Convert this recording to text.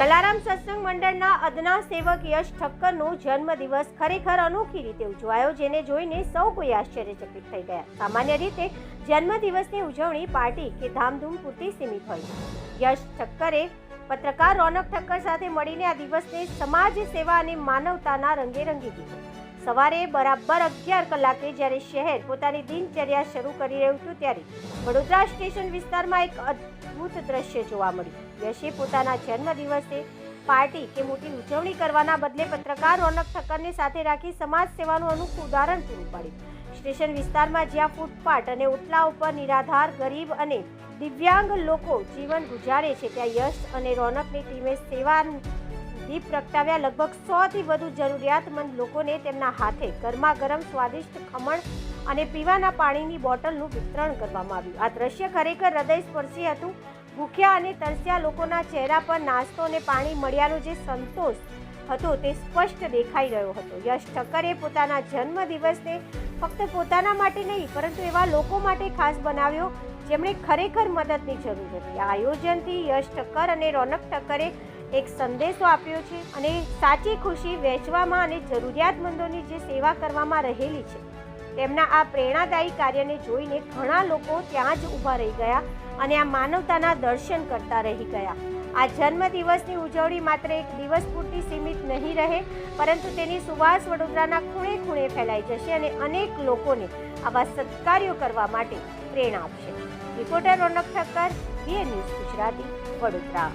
જલારામ સત્સંગ મંડળના અદના સેવક યશ ઠક્કરનો જન્મદિવસ ખરેખર અનોખી રીતે ઉજવાયો, જેને જોઈને સૌ કોઈ આશ્ચર્યચકિત થઈ ગયા. સામાન્ય રીતે જન્મદિવસની ઉજવણી પાર્ટી કે ધામધૂમ પૂરતી સીમિત હોય યશ ઠક્કરે પત્રકાર રોનક ઠક્કર સાથે મળીને આ દિવસને સમાજ સેવા અને માનવતાના રંગે રંગી દીધો સવારે બરાબર અગિયાર કલાકે જ્યારે શહેર પોતાની દિનચર્યા શરૂ કરી રહ્યું હતું ત્યારે વડોદરા સ્ટેશન વિસ્તારમાં એક અદ્ભુત દ્રશ્ય જોવા મળ્યું. યશે પોતાના જન્મદિવસે પાર્ટી કે મોટી ઉજવણી કરવાના બદલે પત્રકાર રોનક ઠક્કરને સાથે રાખી સમાજ સેવાનું અનોખું ઉદાહરણ પૂરું પાડ્યું. સ્ટેશન વિસ્તારમાં જ્યાં ફૂટપાથ અને ઓટલા ઉપર નિરાધાર, ગરીબ અને દિવ્યાંગ લોકો જીવન ગુજારે છે, ત્યાં યશ અને રોનકની ટીમે સેવા દીપ પ્રગટાવ્યા લગભગ સો થી વધુ જરૂરિયાતમંદ લોકોને તેમના હાથે ગરમા ગરમ સ્વાદિષ્ટ ખમણ અને પીવાના પાણીની બોટલનું વિતરણ કરવામાં આવ્યું. આ દ્રશ્ય ખરેખર હૃદયસ્પર્શી હતું. ભૂખ્યા અને તરસ્યા લોકોના ચહેરા પર નાસ્તો અને પાણી મળ્યાનો જે સંતોષ હતો તે સ્પષ્ટ દેખાઈ રહ્યો હતો. યશ ઠક્કરે પોતાના જન્મદિવસને ફક્ત પોતાના માટે નહીં, પરંતુ એવા લોકો માટે ખાસ બનાવ્યો, જેમણે ખરેખર મદદની જરૂર હતી. આ આયોજનથી યશ ઠક્કર અને રોનક ઠક્કરે એક સંદેશો આપ્યો છે અને સાચી ખુશી વહેંચવામાં અને જરૂરિયાતમંદોની જે સેવા કરવામાં રહેલી છે, તેમના આ પ્રેરણાદાયી કાર્યને જોઈને ઘણા લોકો ત્યાં જ ઊભા રહી ગયા અને આ માનવતાના દર્શન કરતા રહી ગયા. આ જન્મદિવસની ઉજવણી માત્ર એક દિવસ પૂરતી સીમિત નહીં રહે, પરંતુ તેની સુવાસ વડોદરાના ખૂણે ખૂણે ફેલાઈ જશે અને અનેક લોકોને આવા સત્કાર્યો કરવા માટે પ્રેરણા આપશે. Reporter Ronak Thakkar BA news Gujarati, Vadodara.